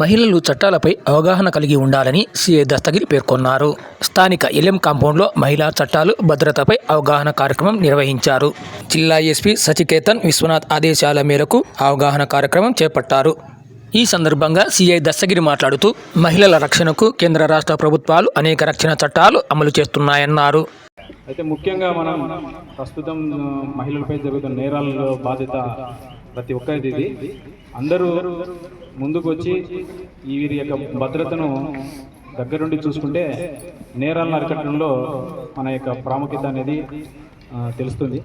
మహిళలు చట్టాలపై అవగాహన కలిగి ఉండాలని సిఐ దస్తగిరి పేర్కొన్నారు. స్థానిక ఎల్ఎం కాంపౌండ్లో మహిళా చట్టాలు భద్రతపై అవగాహన కార్యక్రమం నిర్వహించారు. జిల్లా ఎస్పీ సచికేతన్ విశ్వనాథ్ ఆదేశాల మేరకు అవగాహన కార్యక్రమం చేపట్టారు. ఈ సందర్భంగా సిఐ దస్తగిరి మాట్లాడుతూ మహిళల రక్షణకు కేంద్ర రాష్ట్ర ప్రభుత్వాలు అనేక రక్షణ చట్టాలు అమలు చేస్తున్నాయన్నారు. అయితే ముఖ్యంగా మనం ప్రస్తుతం మహిళలపై జరుగుతున్న నేరాలలో బాధ్యత ప్రతి ఒక్కరిది అందరూ ముందుకు వచ్చి ఈ వీరి యొక్క భద్రతను దగ్గరుండి చూసుకుంటే నేరాలను అరికట్టడంలో మన యొక్క ప్రాముఖ్యత అనేది తెలుస్తుంది.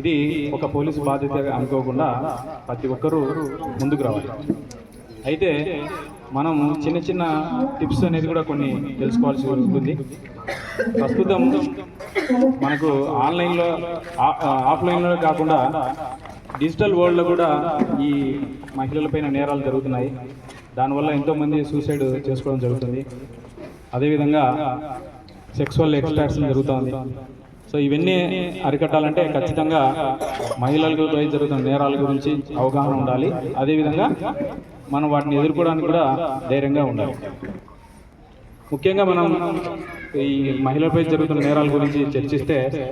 ఇది ఒక పోలీసు బాధ్యతగా అనుకోకుండా ప్రతి ఒక్కరూ ముందుకు రావాలి. అయితే మనం చిన్న చిన్న టిప్స్ అనేది కూడా కొన్ని తెలుసుకోవాల్సి ఉంటుంది ప్రస్తుతం మనకు ఆన్లైన్లో ఆఫ్లైన్లో కాకుండా డిజిటల్ వరల్డ్లో కూడా ఈ మహిళలపైన నేరాలు జరుగుతున్నాయి. దానివల్ల ఎంతోమంది సూసైడ్ చేసుకోవడం జరుగుతుంది. అదేవిధంగా సెక్సువల్ ఎక్స్ట్రాక్షన్ జరుగుతుంది. సో ఇవన్నీ అరికట్టాలంటే ఖచ్చితంగా మహిళలపై జరుగుతున్న నేరాల గురించి అవగాహన ఉండాలి. అదేవిధంగా మనం వాటిని ఎదుర్కోవడానికి కూడా ధైర్యంగా ఉండాలి. ముఖ్యంగా మనం ఈ మహిళలపై జరుగుతున్న నేరాల గురించి చర్చిస్తే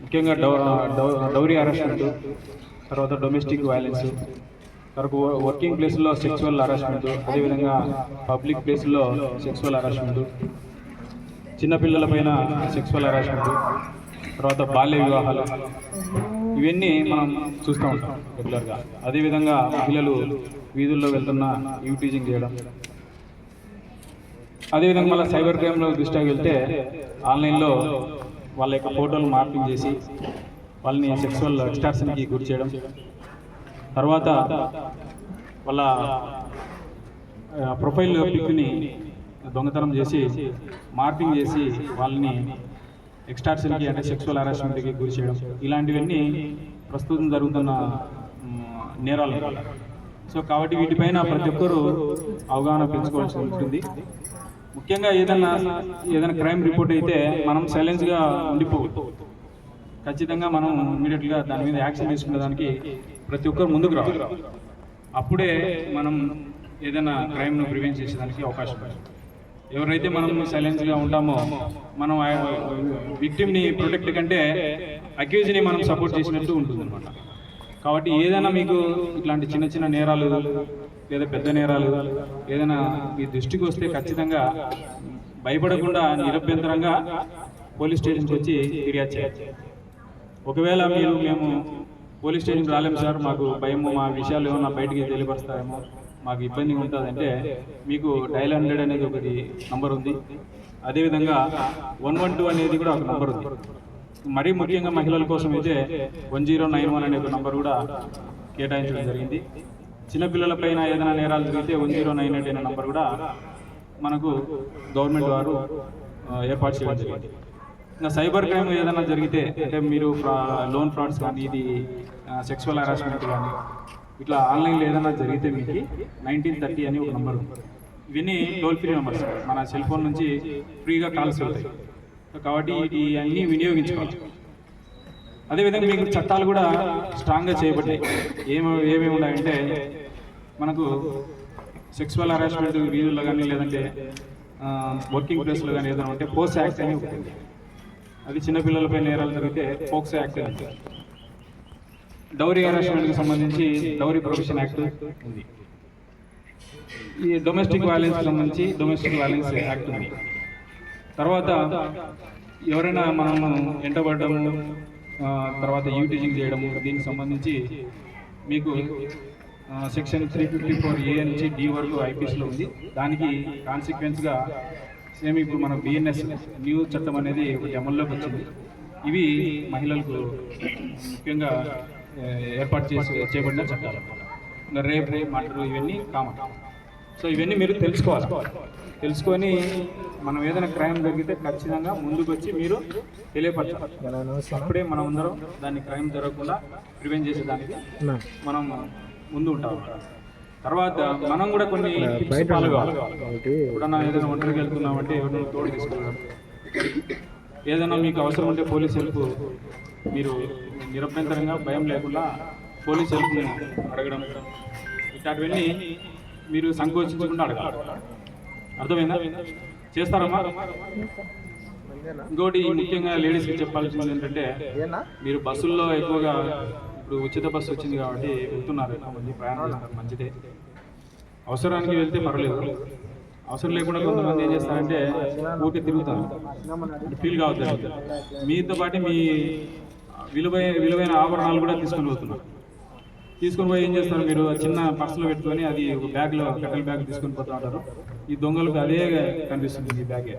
ముఖ్యంగా డౌ డౌ- డౌరీ అరెస్ట్మెంట్ తర్వాత డొమెస్టిక్ వైలెన్స్ తర్వాత వర్కింగ్ ప్లేస్లో సెక్సువల్ హరాస్మెంట్ అదేవిధంగా పబ్లిక్ ప్లేస్లో సెక్సువల్ హరాస్మెంట్ చిన్నపిల్లలపైన సెక్సువల్ హరాస్మెంట్ తర్వాత బాల్య వివాహాలు. ఇవన్నీ మనం చూస్తూ ఉంటాం రెగ్యులర్గా అదేవిధంగా మహిళలు వీధుల్లో వెళ్తున్న యూటీజింగ్ చేయడం. అదేవిధంగా మళ్ళీ సైబర్ క్రైమ్లో దృష్టికి వెళ్తే ఆన్లైన్లో వాళ్ళ యొక్క ఫోటోలు మార్పింగ్ చేసి వాళ్ళని సెక్సువల్ ఎక్స్టార్షన్కి గురి చేయడం. తర్వాత వాళ్ళ ప్రొఫైల్ పిక్ని దొంగతనం చేసి మార్పింగ్ చేసి వాళ్ళని ఎక్స్టార్షన్కి అంటే సెక్సువల్ హరాస్మెంట్కి గురి చేయడం. ఇలాంటివన్నీ ప్రస్తుతం జరుగుతున్న నేరాలు. సో కాబట్టి వీటిపైన ప్రతి ఒక్కరూ అవగాహన పెంచుకోవాల్సి ఉంటుంది. ముఖ్యంగా ఏదైనా ఏదైనా క్రైమ్ రిపోర్ట్ అయితే మనం సైలెన్స్గా ఉండిపోవద్దు ఖచ్చితంగా మనం ఇమీడియట్గా దాని మీద యాక్షన్ తీసుకునే దానికి ప్రతి ఒక్కరు ముందుకు రావాలి. అప్పుడే మనం ఏదైనా క్రైమ్ను ప్రివెంట్ చేసేదానికి అవకాశం ఉంది ఎవరైతే మనం సైలెన్స్గా ఉంటామో మనం విక్టిమ్ని ప్రొటెక్ట్ కంటే అక్యూజ్ని మనం సపోర్ట్ చేసినట్టు ఉంటుంది అనమాట కాబట్టి ఏదైనా మీకు ఇట్లాంటి చిన్న చిన్న నేరాలు లేదా పెద్ద నేరాలు ఏదైనా మీ దృష్టికి వస్తే ఖచ్చితంగా భయపడకుండా నిరభ్యంతరంగా పోలీస్ స్టేషన్కి వచ్చి ఫిర్యాదు చేయాలి. ఒకవేళ మీరు మేము పోలీస్ స్టేషన్కి రాలేము సార్ మాకు భయం మా విషయాలు ఏమన్నా బయటికి తెలియపరుస్తారేమో మాకు ఇబ్బందిగా ఉంటుందంటే మీకు డైల్ హండ్రెడ్ అనేది ఒకటి నంబర్ ఉంది. అదేవిధంగా వన్ వన్ టూ అనేది కూడా ఒక నంబర్ ఉంది. మరీ ముఖ్యంగా మహిళల కోసం అయితే వన్ జీరో నైన్ వన్ అనే ఒక నంబర్ కూడా కేటాయించడం జరిగింది. చిన్నపిల్లలపైన ఏదైనా నేరాలు జరిగితే వన్ జీరో నైన్ ఎయిట్ అనే నంబర్ కూడా మనకు గవర్నమెంట్ వారు ఏర్పాటు చేయడం జరిగింది. ఇంకా సైబర్ క్రైమ్ ఏదైనా జరిగితే అంటే మీరు లోన్ ఫ్రాడ్స్ కానీ ఇది సెక్సువల్ హరాస్మెంట్ కానీ ఇట్లా ఆన్లైన్లో ఏదైనా జరిగితే మీకు నైన్టీన్ థర్టీ అని ఒక నెంబర్. ఉంది ఇవన్నీ టోల్ ఫ్రీ నెంబర్స్. మన సెల్ ఫోన్ నుంచి ఫ్రీగా కాల్స్ వెళ్తాయి కాబట్టి ఇవన్నీ అన్నీ వినియోగించుకోవాలి. అదేవిధంగా మీకు చట్టాలు కూడా స్ట్రాంగ్గా చేయబడ్డాయి. ఏమి ఏమేమి ఉన్నాయంటే మనకు సెక్సువల్ హరాస్మెంట్ వీధుల్లో కానీ లేదంటే వర్కింగ్ ప్లేస్లో కానీ ఏదైనా ఉంటే పోస్ట్ యాక్ట్ అని ఒకటి అది చిన్నపిల్లలపై నేరాలు జరిగితే పోక్సో యాక్ట్ అని. ఉంటుంది. డౌరీ హెరాస్మెంట్కి సంబంధించి డౌరీ ప్రొఫెషన్ యాక్ట్ ఉంది. ఈ డొమెస్టిక్ వ్యాలెన్స్ సంబంధించి డొమెస్టిక్ వ్యాలెన్స్ యాక్ట్ ఉంది. తర్వాత ఎవరైనా మనము ఎంటబడము తర్వాత యూటీజింగ్ చేయడము దీనికి సంబంధించి మీకు section three fifty four A నుంచి డి వరకు ఐపీఎస్లో ఉంది. దానికి కాన్సిక్వెన్స్గా సేమ్ ఇప్పుడు మన బిఎన్ఎస్ న్యూ చట్టం అనేది ఒకటి అమల్లోకి వచ్చింది. ఇవి మహిళలకు ముఖ్యంగా ఏర్పాటు చేసి చేయబడిన చట్టాలు. ఇంకా రేప్ రేప్ మర్డర్ ఇవన్నీ కామన్ సో ఇవన్నీ మీరు తెలుసుకోవాలి. తెలుసుకొని మనం ఏదైనా క్రైమ్ జరిగితే ఖచ్చితంగా ముందుకు వచ్చి మీరు తెలియపరచాలి. అప్పుడే మనం అందరం దాన్ని క్రైమ్ జరగకుండా ప్రివెంట్ చేసేదానికి మనం ముందు ఉంటాం. తర్వాత మనం కూడా కొన్ని కావాలి ఎప్పుడన్నా ఏదైనా ఒంటరికి వెళ్తున్నామంటే ఎవరైనా తోడు తీసుకెళ్ళడం ఏదైనా మీకు అవసరం ఉంటే పోలీస్ హెల్ప్ మీరు నిరభ్యంతరంగా భయం లేకుండా పోలీస్ హెల్ప్ని అడగడం. ఇట్లాంటివన్నీ మీరు సంకోచించకుండా అడగాలి. అర్థమైందా? చేస్తారమ్మా? ఇంకోటి ముఖ్యంగా లేడీస్కి చెప్పాల్సింది ఏంటంటే మీరు బస్సుల్లో ఎక్కువగా ఇప్పుడు ఉచిత బస్సు వచ్చింది కాబట్టి వెళ్తున్నారు మంది ప్రయాణం చేస్తారు మంచిదే. అవసరానికి వెళ్తే పర్లేదు అవసరం లేకుండా కొంతమంది ఏం చేస్తారంటే ఊరికి తిరుగుతారు. ఫీల్ కావద్దు మీతో పాటు మీ విలువైన విలువైన ఆభరణాలు కూడా తీసుకొని పోతున్నారు. తీసుకొని పోయి ఏం చేస్తారు మీరు? చిన్న పర్సులో పెట్టుకొని అది ఒక బ్యాగ్లో కట్టెల బ్యాగ్ తీసుకొని పోతూ ఉంటారు. ఈ దొంగలకు అదే కనిపిస్తుంది ఈ బ్యాగే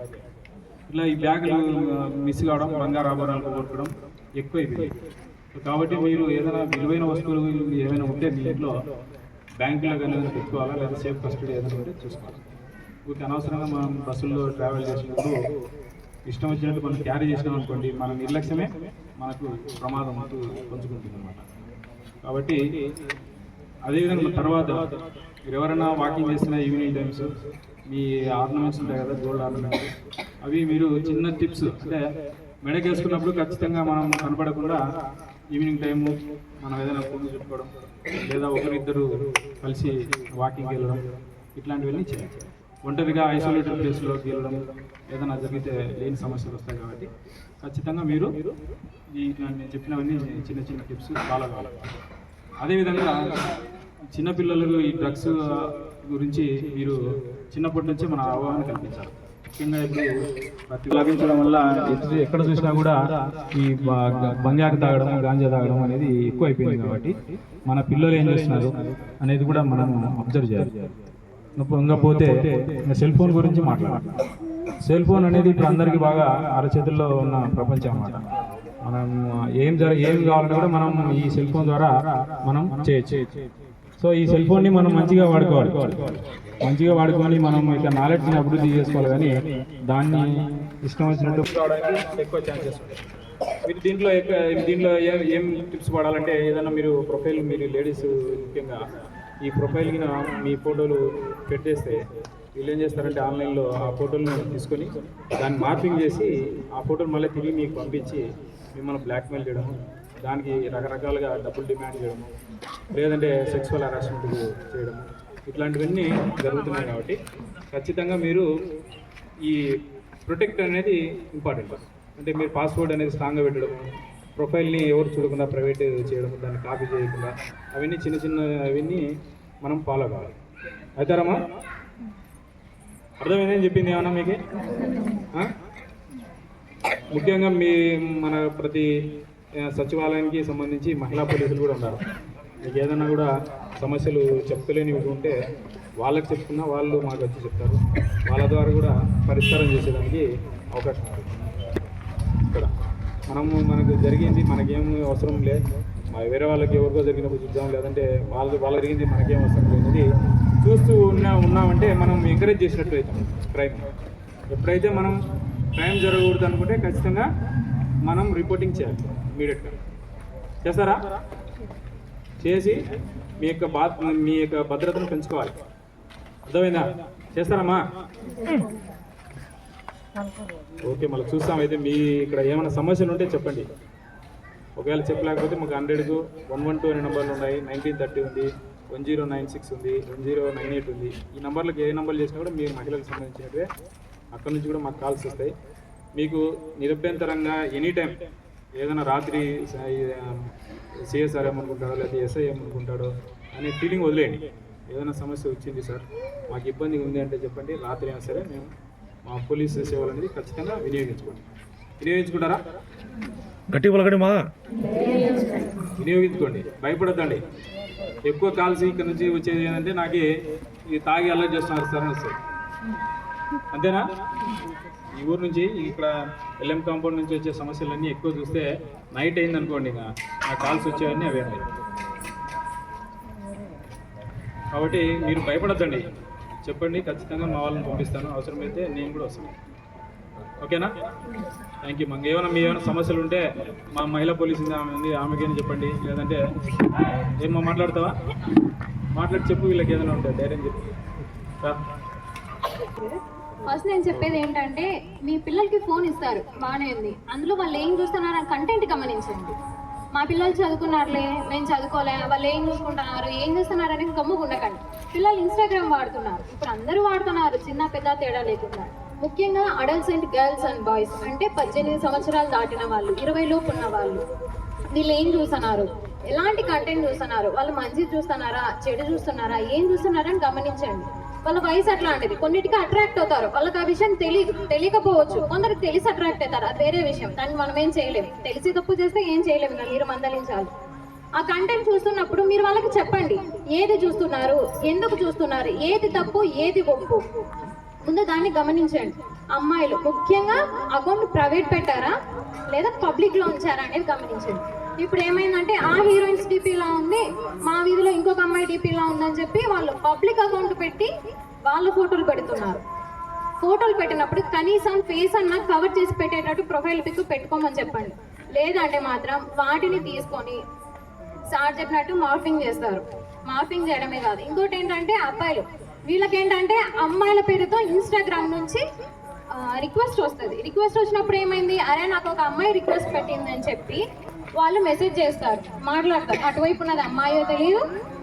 ఇట్లా ఈ బ్యాగులు మిస్ కావడం బంగారు ఆభరణాలు కోరుకోవడం ఎక్కువైపోయింది. కాబట్టి మీరు ఏదైనా విలువైన వస్తువులు ఏమైనా ఉంటే మీ ఇంట్లో బ్యాంకులో కానీ ఏదైనా పెట్టుకోవాలా? లేదా సేఫ్ కస్టడీ ఏదైనా ఉంటే చూసుకోవాలి. ఊరికి అనవసరంగా మనం బస్సుల్లో ట్రావెల్ చేసినప్పుడు ఇష్టం వచ్చినట్టు మనం క్యారీ చేసినాం అనుకోండి మన నిర్లక్ష్యమే మనకు ప్రమాదం అంటూ పంచుకుంటుంది అనమాట కాబట్టి అదేవిధంగా తర్వాత మీరు ఎవరైనా వాకింగ్ చేసిన ఈవినింగ్ టైమ్స్ మీ ఆర్నమెంట్స్ ఉంటాయి కదా గోల్డ్ ఆర్నమెంట్స్ అవి మీరు చిన్న టిప్స్ అంటే మెడకేసుకున్నప్పుడు ఖచ్చితంగా మనం కనపడకుండా ఈవినింగ్ టైము మనం ఏదైనా పువ్వు చుట్టుకోవడం లేదా ఒకరిద్దరు కలిసి వాకింగ్కి వెళ్ళడం ఇట్లాంటివన్నీ చేయాలి. ఒంటరిగా ఐసోలేటెడ్ ప్లేస్లోకి వెళ్ళడం ఏదైనా జరిగితే లేని సమస్యలు వస్తాయి కాబట్టి ఖచ్చితంగా మీరు ఈ నేను చెప్పినవన్నీ చిన్న చిన్న టిప్స్ ఫాలో కావాలి. అదేవిధంగా చిన్నపిల్లలకు ఈ డ్రగ్స్ గురించి మీరు చిన్నప్పటి నుంచి మన అవగాహన కల్పించాలి. ముఖ్యంగా ఇప్పుడు లభించడం వల్ల ఎక్కడ చూసినా కూడా ఈ బ- తాగడం గాంజా తాగడం అనేది ఎక్కువ అయిపోయింది కాబట్టి మన పిల్లలు ఏం చేస్తున్నారు అనేది కూడా మనం అబ్జర్వ్ చేయాలి. ఇంకపోతే సెల్ ఫోన్ గురించి మాట్లాడాలి. సెల్ ఫోన్ అనేది ఇప్పుడు అందరికీ బాగా అరచేతుల్లో ఉన్న ప్రపంచం అన్నమాట. మనం ఏం జర ఏం కావాలన్నా కూడా మనం ఈ సెల్ ఫోన్ ద్వారా మనం చేయొచ్చు. సో ఈ సెల్ ఫోన్ని మనం మంచిగా వాడుకోవాలి. మంచిగా వాడుకొని మనం ఇక నాలెడ్జ్ని అభివృద్ధి చేసుకోవాలి కానీ దాన్ని ఇష్టం వచ్చినట్టు రావడానికి ఎక్కువ ఛాన్సెస్ మీరు దీంట్లో ఎక్కువ దీంట్లో ఏం ఏం టిప్స్ వాడాలంటే ఏదైనా మీరు ప్రొఫైల్ మీరు లేడీస్ ముఖ్యంగా ఈ ప్రొఫైల్ మీ ఫోటోలు పెట్టేస్తే వీళ్ళు ఏం చేస్తారంటే ఆన్లైన్లో ఆ ఫోటోలను తీసుకొని దాన్ని మార్పింగ్ చేసి ఆ ఫోటోలు మళ్ళీ తిరిగి మీకు పంపించి మిమ్మల్ని బ్లాక్మెయిల్ చేయడము దానికి రకరకాలుగా డబ్బులు డిమాండ్ చేయడము లేదంటే సెక్సువల్ హరాస్మెంట్ చేయడము. ఇట్లాంటివన్నీ జరుగుతున్నాయి కాబట్టి ఖచ్చితంగా మీరు ఈ ప్రొటెక్ట్ అనేది ఇంపార్టెంట్ అంటే మీరు పాస్వర్డ్ అనేది స్ట్రాంగ్గా పెట్టడం ప్రొఫైల్ని ఎవరు చూడకుండా ప్రైవేట్ చేయడం దాన్ని కాపీ చేయకుండా అవన్నీ చిన్న చిన్న అవన్నీ మనం ఫాలో కావాలి. అవుతారమ్మా అర్థమైందని చెప్పింది ఏమన్నా మీకు? ముఖ్యంగా మీ మన ప్రతి సచివాలయానికి సంబంధించి మహిళా పోలీసులు కూడా ఉన్నారు. మీకు ఏదైనా కూడా సమస్యలు చెప్తలేనివి ఉంటే వాళ్ళకి చెప్పుకున్నా వాళ్ళు మాకు వచ్చి చెప్తారు. వాళ్ళ ద్వారా కూడా పరిష్కారం చేసేదానికి అవకాశం ఉంది. ఇక్కడ మనము మనకు జరిగింది మనకేం అవసరం లేదు వేరే వాళ్ళకి ఎవరికో జరిగినప్పుడు చూద్దాం లేదంటే వాళ్ళు వాళ్ళ జరిగింది మనకేం అవసరం లేనిది చూస్తూ ఉన్నా ఉన్నామంటే మనం ఎంకరేజ్ చేసినట్టు అవుతాం క్రైమ్ ఎప్పుడైతే మనం క్రైమ్ జరగకూడదు అనుకుంటే ఖచ్చితంగా మనం రిపోర్టింగ్ చేయాలి ఇమీడియట్గా చేస్తారా? చేసి మీ యొక్క బాధ మీ యొక్క భద్రతను పెంచుకోవాలి. అర్థమైందా? చేస్తారమ్మా. ఓకే మళ్ళీ చూస్తాం. అయితే మీ ఇక్కడ ఏమైనా సమస్యలు ఉంటే చెప్పండి. ఒకవేళ చెప్పలేకపోతే మాకు హండ్రెడ్కు వన్ వన్ టూ అనే నెంబర్లు ఉన్నాయి. నైన్టీన్ థర్టీ ఉంది. వన్ జీరో నైన్ సిక్స్ ఉంది. వన్ జీరో నైన్ ఎయిట్ ఉంది. ఈ నెంబర్లకు ఏ నెంబర్లు చేసినా కూడా మీరు మహిళలకు సంబంధించినవే. అక్కడ నుంచి కూడా మాకు కాల్స్ వస్తాయి. మీకు నిరభ్యంతరంగా ఎనీ టైం ఏదైనా రాత్రి సిఎస్ఆర్ ఏమనుకుంటాడో లేదా ఎస్ఐ ఏమనుకుంటాడో అనే ఫీలింగ్ వదిలేయండి. ఏదైనా సమస్య వచ్చింది సార్ మాకు ఇబ్బంది ఉంది అంటే చెప్పండి. రాత్రి అయినా సరే మేము మా పోలీస్ సేవలు అనేది ఖచ్చితంగా వినియోగించుకోండి. వినియోగించుకుంటారా? గట్టి పలకడి మా. వినియోగించుకోండి. భయపడద్దండి. ఎక్కువ కాల్స్ ఇక్కడ నుంచి వచ్చేది ఏంటంటే నాకు ఇది తాగి అల్లరి చేస్తున్నారు సార్ అని అంతేనా? ఈ ఊరు నుంచి ఇక్కడ ఎల్ఎం కాంపౌండ్ నుంచి వచ్చే సమస్యలన్నీ ఎక్కువ చూస్తే నైట్ అయింది అనుకోండి ఇంకా. ఆ కాల్స్ వచ్చేవన్నీ అవే కాబట్టి మీరు భయపడద్దండి. చెప్పండి ఖచ్చితంగా మా వాళ్ళని పంపిస్తాను. అవసరమైతే నేను కూడా వస్తాను. ఓకేనా? Thank you. మాకు ఏమైనా మీ ఏమైనా సమస్యలు ఉంటే మా మహిళా పోలీస్ ఆమె ఉంది ఆమెకేనా చెప్పండి. లేదంటే ఏమో మాట్లాడతావా? మాట్లాడి చెప్పు వీళ్ళకి ఏదైనా ఉంటే ధైర్యం చెప్పు. ఫస్ట్ నేను చెప్పేది ఏంటంటే మీ పిల్లలకి ఫోన్ ఇస్తారు బాగానే ఉంది అందులో వాళ్ళు ఏం చూస్తున్నారు కంటెంట్ గమనించండి. మా పిల్లలు చదువుకున్నారులే మేము చదువుకోలే వాళ్ళు ఏం చూసుకుంటున్నారు ఏం చేస్తున్నారు అని గమ్ముగా ఉండకండి పిల్లలు ఇన్స్టాగ్రామ్ వాడుతున్నారు. ఇప్పుడు అందరూ వాడుతున్నారు చిన్న పెద్ద తేడా లేకుండా. ముఖ్యంగా adults and girls and boys అంటే పద్దెనిమిది సంవత్సరాలు దాటిన వాళ్ళు ఇరవై లోపు ఉన్న వాళ్ళు. వీళ్ళు ఏం చూస్తున్నారు? ఎలాంటి కంటెంట్ చూస్తున్నారు? వాళ్ళు మంచి చూస్తున్నారా? చెడు చూస్తున్నారా? ఏం చూస్తున్నారని గమనించండి. వాళ్ళ వయసు అట్లాంటిది. కొన్నిటికి అట్రాక్ట్ అవుతారు. వాళ్ళకి ఆ విషయం తెలియదు తెలియకపోవచ్చు. కొందరికి తెలిసి అట్రాక్ట్ అవుతారు. అది వేరే విషయం. దాన్ని మనం ఏం చేయలేము. తెలిసి తప్పు చేస్తే ఏం చేయలేము. మీరు మందలించాలి. ఆ కంటెంట్ చూస్తున్నప్పుడు మీరు వాళ్ళకి చెప్పండి. ఏది చూస్తున్నారు? ఎందుకు చూస్తున్నారు? ఏది తప్పు? ఏది ఒప్పు? ముందు దాన్ని గమనించండి. అమ్మాయిలు ముఖ్యంగా అకౌంట్ ప్రైవేట్ పెట్టారా? లేదా పబ్లిక్లో ఉంచారా అనేది గమనించండి. ఇప్పుడు ఏమైందంటే ఆ హీరోయిన్స్ డీపీలా ఉంది మా వీధిలో ఇంకొక అమ్మాయి డిపిలా ఉందని చెప్పి వాళ్ళు పబ్లిక్ అకౌంట్ పెట్టి వాళ్ళ ఫోటోలు పెడుతున్నారు. ఫోటోలు పెట్టినప్పుడు కనీసం ఫేస్ అన్న కవర్ చేసి పెట్టేటట్టు ప్రొఫైల్ పిక్ పెట్టుకోమని చెప్పండి. లేదంటే మాత్రం వాటిని తీసుకొని సార్ చెప్పినట్టు మార్ఫింగ్ చేస్తారు. మార్ఫింగ్ చేయడమే కాదు. ఇంకోటి ఏంటంటే అబ్బాయిలు. వీళ్ళకేంటంటే అమ్మాయిల పేరుతో ఇన్స్టాగ్రామ్ నుంచి రిక్వెస్ట్ వస్తుంది. రిక్వెస్ట్ వచ్చినప్పుడు ఏమైంది? అరే నాకు ఒక అమ్మాయి రిక్వెస్ట్ పెట్టింది అని చెప్పి వాళ్ళు మెసేజ్ చేస్తారు. మాట్లాడతారు. అటువైపు ఉన్నది అమ్మాయో తెలియదు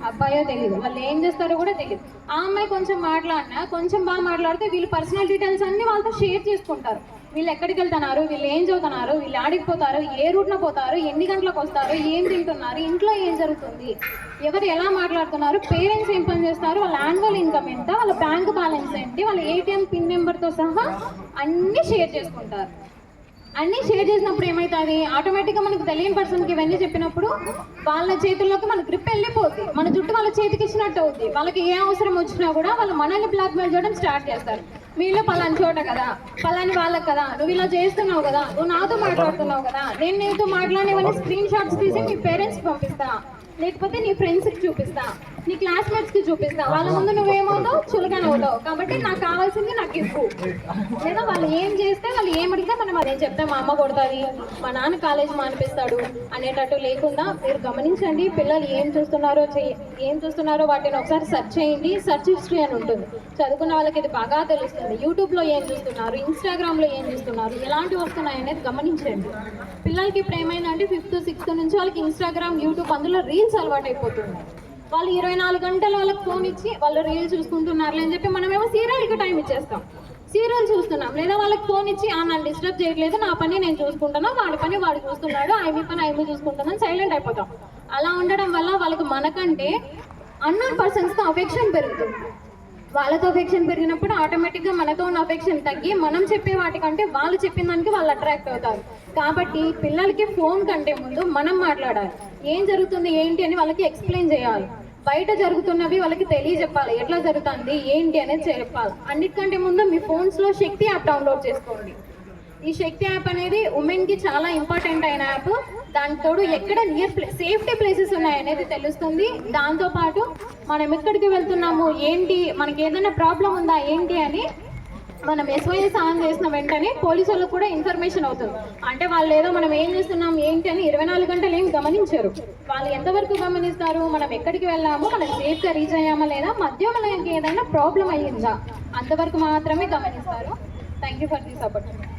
అబ్బాయో తెలియదు వాళ్ళు ఏం చేస్తారో కూడా తెలియదు ఆ అమ్మాయి కొంచెం మాట్లాడినా కొంచెం బాగా మాట్లాడితే వీళ్ళు పర్సనల్ డీటెయిల్స్ అన్ని వాళ్ళతో షేర్ చేసుకుంటారు. వీళ్ళు ఎక్కడికి వెళ్తున్నారు? వీళ్ళు ఏం చదువుతున్నారు? వీళ్ళు ఆడికి పోతారు? ఏ రూట్న పోతారు? ఎన్ని గంటలకు వస్తారు? ఏం తింటున్నారు? ఇంట్లో ఏం జరుగుతుంది? ఎవరు ఎలా మాట్లాడుతున్నారు? పేరెంట్స్ ఏం పని చేస్తారు? వాళ్ళ యాన్యువల్ ఇన్కమ్ ఎంత? వాళ్ళ బ్యాంక్ బ్యాలెన్స్ ఏంటి? వాళ్ళ ఏటీఎం పిన్ నెంబర్తో సహా అన్నీ షేర్ చేసుకుంటారు. అన్నీ షేర్ చేసినప్పుడు ఏమవుతుంది ఆటోమేటిక్గా మనకు తెలియని పర్సన్కి ఇవన్నీ చెప్పినప్పుడు వాళ్ళ చేతుల్లోకి మన గ్రిప్ వెళ్ళిపోద్ది. మన జుట్టు వాళ్ళ చేతికి ఇచ్చినట్టు అవుద్ది. వాళ్ళకి ఏ అవసరం వచ్చినా కూడా వాళ్ళు మనల్ని బ్లాక్మెయిల్ చేయడం స్టార్ట్ చేస్తారు. వీళ్ళు పలాని చోట కదా పలాని వాళ్ళకి కదా నువ్వు ఇలా చేస్తున్నావు కదా నువ్వు నాతో మాట్లాడుతున్నావు కదా నేను నీతో మాట్లాడినవన్నీ స్క్రీన్ షాట్స్ తీసి మీ పేరెంట్స్కి పంపిస్తా. లేకపోతే నీ ఫ్రెండ్స్కి చూపిస్తా. నీ క్లాస్మేట్స్కి చూపిస్తా. వాళ్ళ ముందు నువ్వేమవుతావు చులకన అవుతావు. కాబట్టి నాకు కావాల్సింది నాకు ఇవ్వు. లేదా వాళ్ళు ఏం చేస్తే వాళ్ళు ఏం అడిగితే మనం అదేం చెప్తాం మా అమ్మ కొడుతుంది మా నాన్న కాలేజ్ మానిపిస్తాడు అనేటట్టు లేకుండా మీరు గమనించండి పిల్లలు ఏం చూస్తున్నారో ఏం చూస్తున్నారో వాటిని ఒకసారి సెర్చ్ చేయండి. సెర్చ్ హిస్టరీ అని ఉంటుంది. చదువుకున్న వాళ్ళకి ఇది బాగా తెలుస్తుంది. యూట్యూబ్లో ఏం చూస్తున్నారు? ఇన్స్టాగ్రామ్లో ఏం చూస్తున్నారు? ఎలాంటివి వస్తున్నాయి అనేది గమనించండి. పిల్లలకి ఇప్పుడు ఏమైందంటే ఫిఫ్త్ సిక్స్త్ నుంచి వాళ్ళకి ఇన్స్టాగ్రామ్ యూట్యూబ్ అందులో రీల్స్ అలవాటు అయిపోతుంది వాళ్ళు ఇరవై నాలుగు గంటలు వాళ్ళకి ఫోన్ ఇచ్చి వాళ్ళు రీల్ చూసుకుంటున్నారు అని చెప్పి మనమేమో సీరియల్కి టైం ఇచ్చేస్తాం. సీరియల్ చూస్తున్నాం. లేదా వాళ్ళకి ఫోన్ ఇచ్చి ఆ నన్ను డిస్టర్బ్ చేయట్లేదు. నా పని నేను చూసుకుంటాను. వాడి పని వాడు చూస్తున్నాడు. ఐమి పని ఐమి చూసుకుంటాను సైలెంట్ అయిపోతాం. అలా ఉండడం వల్ల వాళ్ళకి మనకంటే అన్నోన్ పర్సన్స్తో అఫెక్షన్ పెరుగుతుంది. వాళ్ళతో అఫెక్షన్ పెరిగినప్పుడు ఆటోమేటిక్గా మనతో ఉన్న అఫెక్షన్ తగ్గి మనం చెప్పే వాటికంటే వాళ్ళు చెప్పిన దానికి వాళ్ళు అట్రాక్ట్ అవుతారు. కాబట్టి పిల్లలకి ఫోన్ కంటే ముందు మనం మాట్లాడాలి. ఏం జరుగుతుంది ఏంటి అని వాళ్ళకి ఎక్స్ప్లెయిన్ చేయాలి. బయట జరుగుతున్నవి వాళ్ళకి తెలియజెప్పాలి. ఎట్లా జరుగుతుంది ఏంటి అనేది చెప్పాలి. అన్నిటికంటే ముందు మీ ఫోన్స్లో శక్తి యాప్ డౌన్లోడ్ చేసుకోండి. ఈ శక్తి యాప్ అనేది ఉమెన్కి చాలా ఇంపార్టెంట్ అయిన యాప్ దాని తోడు ఎక్కడ నియర్ ప్లే సేఫ్టీ ప్లేసెస్ ఉన్నాయి అనేది తెలుస్తుంది. దాంతో పాటు మనం ఎక్కడికి వెళ్తున్నాము ఏంటి మనకి ఏదైనా ప్రాబ్లం ఉందా ఏంటి అని మనం ఎస్వైఎస్ ఆన్ చేసిన వెంటనే పోలీసు వాళ్ళకు కూడా ఇన్ఫర్మేషన్ అవుతుంది. అంటే వాళ్ళు ఏదో మనం ఏం చేస్తున్నాం ఏంటి అని ఇరవై నాలుగు గంటలు ఏం గమనించరు. వాళ్ళు ఎంతవరకు గమనిస్తారు మనం ఎక్కడికి వెళ్ళాము మనం సేఫ్గా రీచ్ అయ్యామా లేదా మధ్య మనకి ఏదైనా ప్రాబ్లం అయ్యిందా అంతవరకు మాత్రమే గమనిస్తారు. Thank you for this opportunity